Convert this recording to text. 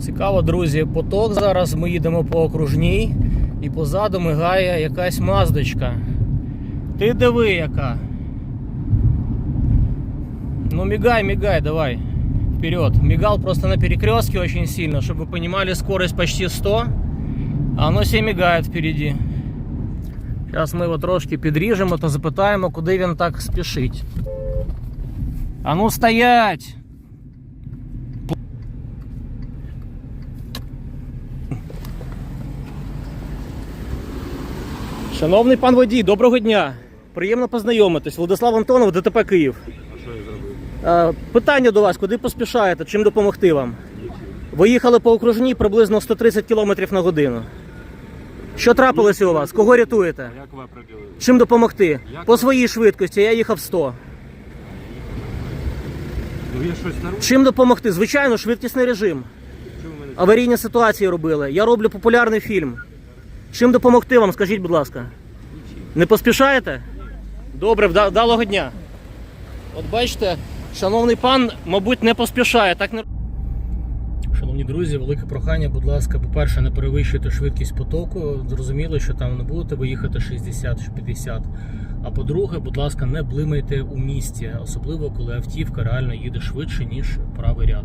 Цікаво, друзі, поток зараз. Ми їдемо по окружній і позаду мигає якась маздочка. Ти диви яка. Ну мигай, мигай, давай. Вперед. Мигал просто на перекрестке очень сильно, чтобы вы понимали, скорость почти 100. А оно все мигает впереди. Зараз ми його трошки підріжемо та запитаємо, куди він так спішить. А ну стоять! Шановний пан водій, доброго дня. Приємно познайомитись. Владислав Антонов, ДТП Київ. А що я зробив? Е, Питання до вас, куди поспішаєте? Чим допомогти вам? Ви їхали по окружній приблизно 130 км на годину. Що трапилося у вас? Кого рятуєте? Як ви определили? Чим допомогти? Як По своїй швидкості, я їхав 100. Ну є щось? Чим допомогти? Звичайно, швидкісний режим. Чому мене Аварійні ситуації робили. Я роблю популярний фільм. Чим допомогти вам, скажіть, будь ласка? Не поспішаєте? Добре, вда- вдалого дня. От бачите, шановний пан, мабуть, не поспішає. Так не Шановні друзі, велике прохання, будь ласка, по-перше, не перевищуйте швидкість потоку. Зрозуміло, що там не будете виїхати 60 чи 50. А по-друге, будь ласка, не блимайте у місті, особливо коли автівка реально їде швидше, ніж правий ряд.